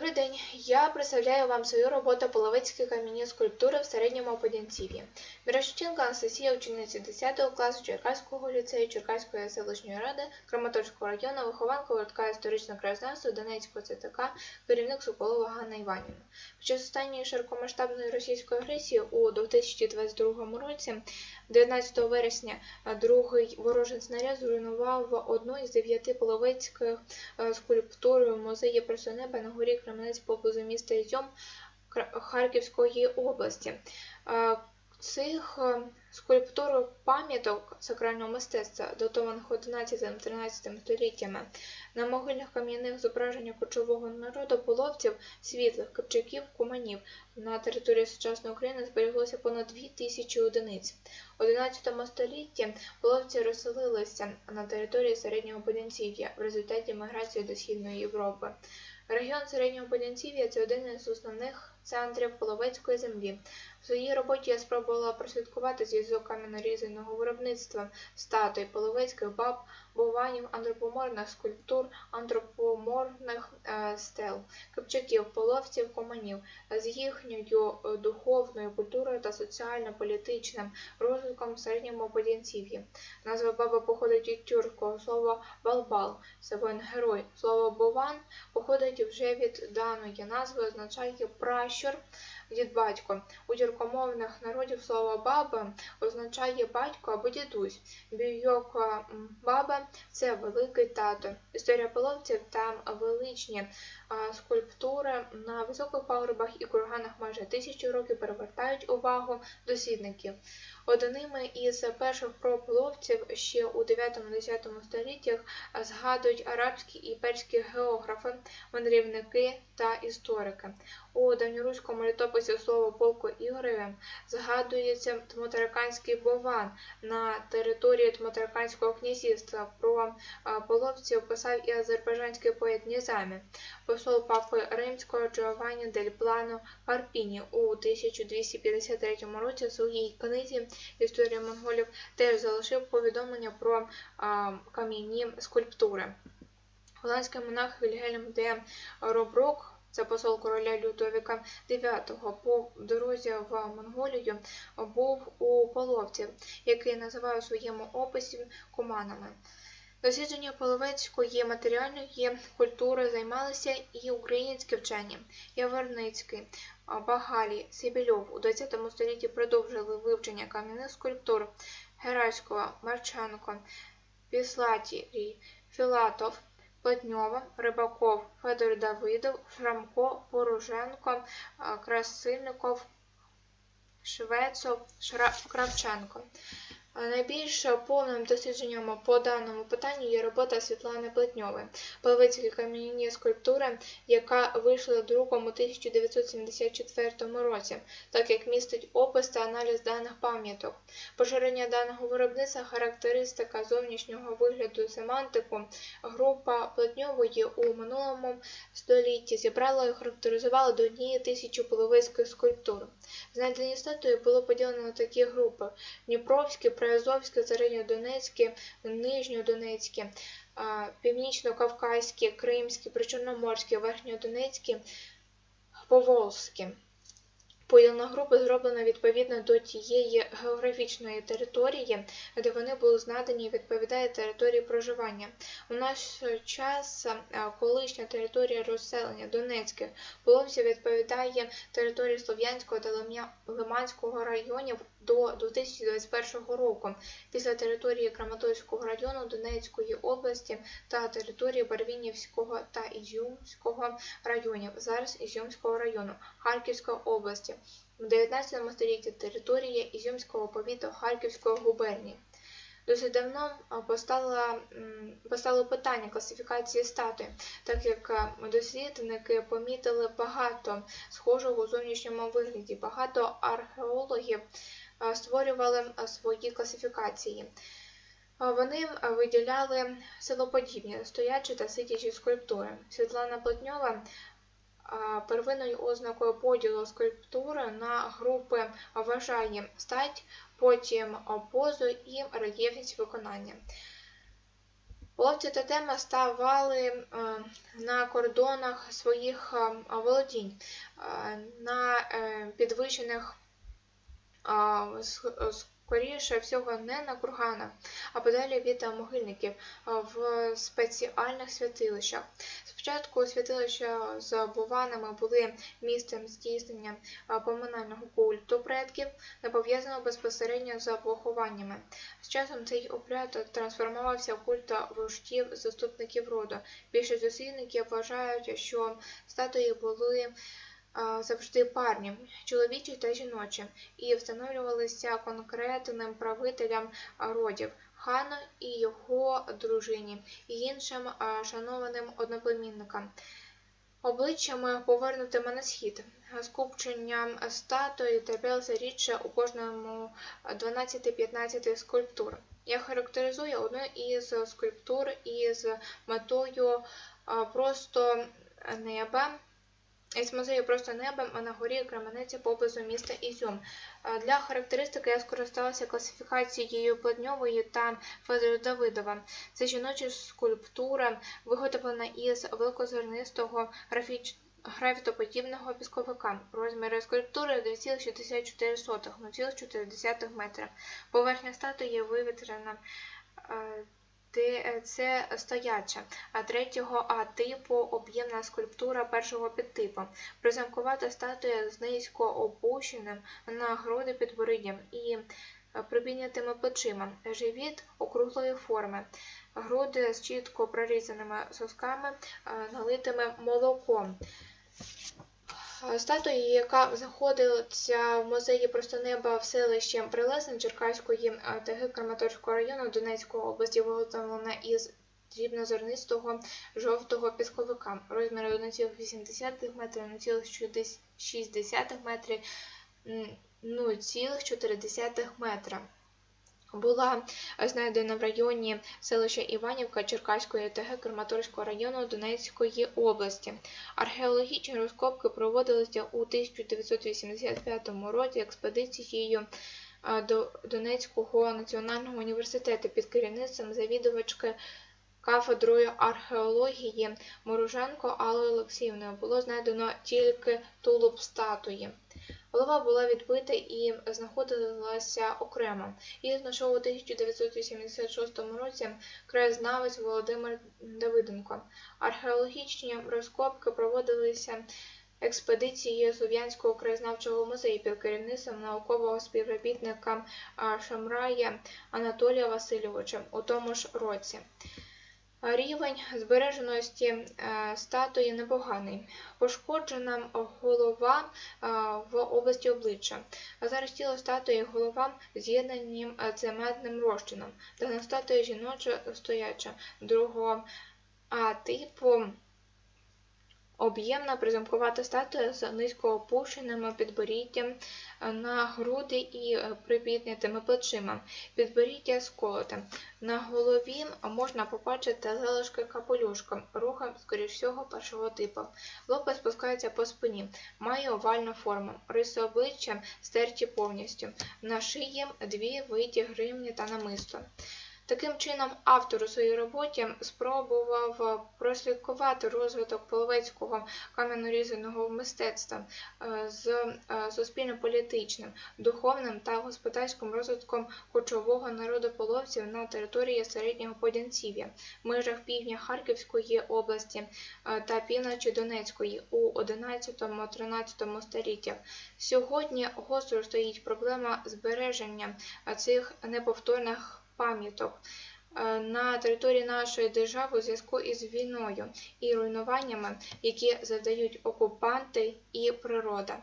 Добрий день! Я представляю вам свою роботу половецькі кам'яні скульптури в середньому Подянців'ї. Мірошченко Анастасія, учениця 10 класу Черкаського ліцею Черкаської селищної ради Краматорського району, вихованка гуртка історичного краєзнавства Донецького ЦТК, керівник Соколова Ганна Іванівна. Під час останньої широкомасштабної російської агресії у 2022 році, 19 вересня, другий ворожий снаряд зруйнував одну із дев'яти половецьких е, скульптур музеї «Просто на горі Кременець поблизу міста Ізюм Харківської області. Цих е, скульптур пам'яток сакрального мистецтва, датованих 11-13 століттями, на могильних кам'яних зображення кочового народу половців, світлих, кипчаків, куманів на території сучасної України збереглося понад 2 тисячі одиниць. У 11 столітті половці розселилися на території середнього Подянців'я в результаті міграції до Східної Європи. Регіон середнього Подянців'я – це один із основних центрів половецької землі. В своїй роботі я спробувала прослідкувати зв'язок кам'янорізаного виробництва статуй половецьких баб, бованів, антропоморних скульптур, антропоморних е, стел, кипчаків, половців, команів з їхньою е, духовною культурою та соціально-політичним розвитком середньому Подянців'ї. Назва баба походить від тюркського слова балбал, це воїн герой. Слово бован походить вже від даної назви, означає пращур, дід батько. У тюркомовних народів слово баба означає батько або дідусь. Бійок баба це великий тато. Історія половців та величні скульптури на високих пагорбах і курганах майже тисячу років перевертають увагу дослідників. Одними із перших прополовців ще у 9-10 століттях згадують арабські і перські географи, мандрівники та історики. У давньоруському літописі слово полку Ігореве згадується Тмотараканський бован на території Тмотараканського князівства. Про половців писав і азербайджанський поет Нізамі. Посол папи Римського Джованні дель Плано Карпіні у 1253 році в своїй книзі Історія монголів теж залишив повідомлення про а, кам'яні скульптури. Голландський монах Вільгельм де Роброк, це посол короля Людовіка IX, по дорозі в Монголію був у половці, який називає у своєму описі куманами. Дослідження половецької матеріальної культури займалися і українські вчені Яворницький, Багалій, Сибільов. У ХХ столітті продовжили вивчення кам'яних скульптур Геральського, Марченко, Післатій, Філатов, Плетньова, Рибаков, Федор Давидов, Шрамко, Пороженко, Красильников, Швецов, Кравченко. Найбільш повним дослідженням по даному питанню є робота Світлани Плетньової «Половецькі кам'яні скульптури, яка вийшла друком у 1974 році, так як містить опис та аналіз даних пам'яток. Поширення даного виробництва, характеристика зовнішнього вигляду, семантику. Група Плетньової у минулому столітті зібрала і характеризувала до однієї тисячі половецьких скульптур. Знайдені статуї було поділено на такі групи: Дніпровські, Приазовське, Середньодонецьке, Нижньодонецьке, Північно-Кавказьке, Кримське, Причорноморське, Верхньодонецьке, Поволзьке. Поділ на групи зроблено відповідно до тієї географічної території, де вони були знадані і відповідає території проживання. У наш час колишня територія розселення Донецьких половців відповідає території Слов'янського та Лиманського районів до 2021 року. Після території Краматорського району Донецької області та території Барвінівського та Ізюмського районів, зараз Ізюмського району Харківської області. В 19 столітті територія Ізюмського повіту Харківської губернії. Досить давно постало, постало питання класифікації статуї, так як дослідники помітили багато схожого у зовнішньому вигляді. Багато археологів створювали свої класифікації. Вони виділяли силоподібні, стоячі та сидячі скульптури. Світлана Плетньова а, первинною ознакою поділу скульптури на групи вважає стать, потім позу і рельєфність виконання. Половці та тема ставали е, на кордонах своїх е, володінь, е, на підвищених скоріше всього не на курганах, а подалі від е, могильників в спеціальних святилищах. Спочатку святилища з буванами були місцем здійснення поминального культу предків, не пов'язаного безпосередньо з похованнями. З часом цей обряд трансформувався в культ вождів заступників роду. Більшість дослідників вважають, що статуї були завжди парні, чоловічі та жіночі, і встановлювалися конкретним правителям родів, хану і його дружині, і іншим шанованим одноплемінникам. Обличчями повернутими на схід. Скупченням статуї траплялося рідше у кожному 12-15 скульптур. Я характеризую одну із скульптур із метою просто неба із музею просто небом, а на горі Кременеці поблизу міста Ізюм. Е, Для характеристики я скористалася класифікацією Плетньової та Федора Давидова. Це жіноча скульптура, виготовлена із великозернистого графіч... графітоподібного пісковика. Розміри скульптури 2,64 0,4 метра. Поверхня статуї вивітрена. Е, це стояча, а третього А типу об'ємна скульптура першого підтипу. Приземкувата статуя з низько опущеним на груди підборіддям і припіднятими плечима, живіт округлої форми, груди з чітко прорізаними сосками, е, налитими молоком. Е, Статуя, яка знаходиться в музеї просто неба в селищі Прилесин Черкаської е, ТГ Краматорського району Донецької області, виготовлена із дрібнозернистого жовтого пісковика. Розміри 1,8 метра, 0,6 метри, м, 0,4 метра. Була знайдена в районі селища Іванівка Черкаської ТГ Краматорського району Донецької області. Археологічні розкопки проводилися у 1985 році експедицією до Донецького національного університету під керівництвом завідувачки кафедрою археології Моруженко Аллою Олексіївною. Було знайдено тільки тулуб статуї. Голова була відбита і знаходилася окремо. Її знайшов у 1986 році краєзнавець Володимир Давиденко. Археологічні розкопки проводилися експедицією Слов'янського краєзнавчого музею під керівництвом наукового співробітника Шамрая Анатолія Васильовича у тому ж році. Рівень збереженості е, статуї непоганий. Пошкоджена голова е, в області обличчя. А зараз тіло статуї голова з'єднані е, цементним розчином. Дана статуя жіноча стояча другого типу об'ємна приземкувата статуя з низько опущеним підборіддям е, на груди і е, припіднятими плечима. Підборіддя сколоте. На голові можна побачити залишки капелюшка, рухом, скоріш всього, першого типу. Лопа спускається по спині, має овальну форму, риси обличчя стерті повністю. На шиї дві виті гривні та намисто. Таким чином, автор у своїй роботі спробував прослідкувати розвиток половецького кам'янорізаного мистецтва е, з е, суспільно-політичним, духовним та господарським розвитком кочового народу половців на території середнього Подянців'я, межах півдня Харківської області е, та півночі Донецької у 11-13 століттях. Сьогодні гостро стоїть проблема збереження е, цих неповторних пам'яток е, на території нашої держави у зв'язку із війною і руйнуваннями, які завдають окупанти і природа.